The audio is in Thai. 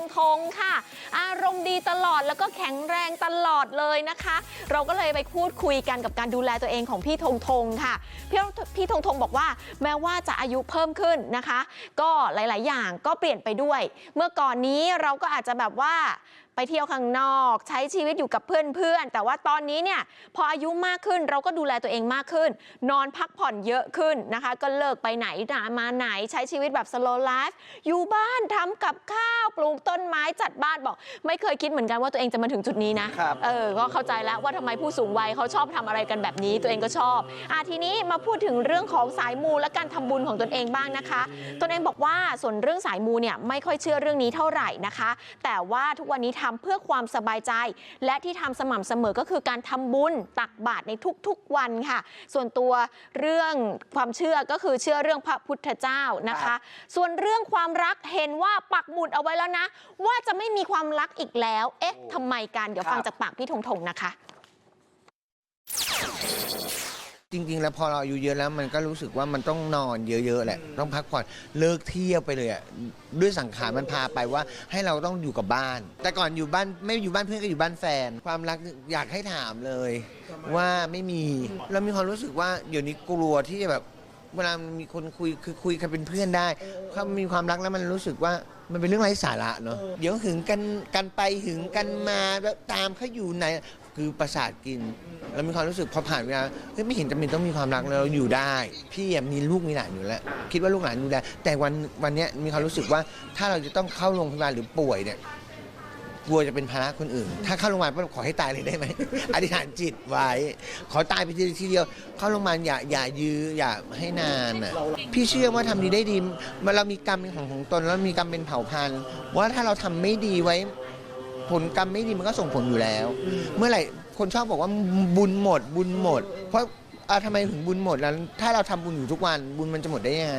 งธงค่ะ อารมณ์ดีตลอดแล้วก็แข็งแรงตลอดเลยนะคะ เราก็เลยไปพูดคุยกันกับการดูแลตัวเองของพี่ธงธงค่ะพี่พี่ธงธงบอกว่าแม้ว่าจะอายุเพิ่มขึ้นนะคะ ก็หลาย ๆ อย่างก็เปลี่ยนไปด้วย เมื่อก่อนนี้เราก็อาจจะแบบว่าไปเที่ยวข้างนอกใช้ชีวิตอยู่กับเพื่อนๆ แต่ว่าตอนนี้เนี่ยพออายุมากขึ้นเราก็ดูแลตัวเองมากขึ้น นอนพักผ่อนเยอะขึ้นนะคะ ก็เลิกไปไหนมาไหนใช้ชีวิตแบบ slow life อยู่บ้านทำกับข้าวปลูกต้นไม้จัดบ้านบอก ไม่เคยคิดเหมือนกันว่าตัวเองจะมาถึงจุดนี้นะครับ เออก็เข้าใจแล้วว่าทำไมผู้สูงวัยเขาชอบทำอะไรกันแบบนี้ ตัวเองก็ชอบอะทีนี้มาพูดถึงเรื่องของสายมูและการทำบุญของตนเองบ้างนะคะ ตนเองบอกว่าส่วนเรื่องสายมูเนี่ยไม่ค่อยเชื่อเรื่องนี้เท่าไหร่นะคะ แต่ว่าทุกวันนี้ทำเพื่อความสบายใจ และที่ทำสม่ำเสมอก็คือการทำบุญตักบาตรในทุกๆวันค่ะ ส่วนตัวเรื่องความเชื่อก็คือเชื่อเรื่องพระพุทธเจ้านะคะส่วนเรื่องความรักเห็นว่าปักหมุดเอาไว้แล้วนะว่าจะไม่มีความรักอีกแล้ว เอ๊ะทำไมกัน เดี๋ยวฟังจากปากพี่ธงธงนะคะ จริง ๆ แล้วพอเราอายุเยอะแล้วมันก็รู้สึกว่ามันต้องนอนเยอะๆแหละต้องพักผ่อนเลิกเที่ยวไปเลยอะด้วยสังขารมันพาไปว่าให้เราต้องอยู่กับบ้าน แต่ก่อนอยู่บ้านไม่อยู่บ้านเพื่อนก็อยู่บ้านแฟน ความรักอยากให้ถามเลย ว่าไม่มีเรามีความรู้สึกว่าเดี๋ยวนี้กลัวที่จะแบบ เวลามีคนคุยคือคุยกันเป็นเพื่อนได้เขามีความรักแล้วมันรู้สึกว่ามันเป็นเรื่องไร้สาระเนาะเดี๋ยวหึงกันกันไปหึงกันมาแล้วตามเขาอยู่ไหนคือประสาทกินแล้วมีความรู้สึกพอผ่านเวลาเฮ้ยไม่เห็นจำเป็นต้องมีความรักแล้วเราอยู่ได้ พี่อะมีลูกมีหลานอยู่แล้ว คิดว่าลูกหลานดูแลแต่วันวันเนี้ยมีความรู้สึกว่าถ้าเราจะต้องเข้าโรงพยาบาลหรือป่วยเนี่ย กลัวจะเป็นภาระคนอื่น ถ้าเข้าโรงพยาบาลปั๊บขอให้ตายเลยได้ไหม อธิษฐานจิตไว้ ขอตายไปทีทีเดียว เข้าโรงพยาบาลอย่าอย่ายื้ออย่าให้นานอะ พี่เชื่อว่าทำดีได้ดีมันเรามีกรรมเป็นของของตนแล้วมีกรรมเป็นเผ่าพันธุ์ว่าถ้าเราทำไม่ดีไว้ ผลกรรมไม่ดีมันก็ส่งผลอยู่แล้ว เมื่อไหร่คนชอบบอกว่าบุญหมด บุญหมด เพราะอะทำไมถึงบุญหมดแล้วถ้าเราทำบุญอยู่ทุกวันบุญมันจะหมดได้ยังไง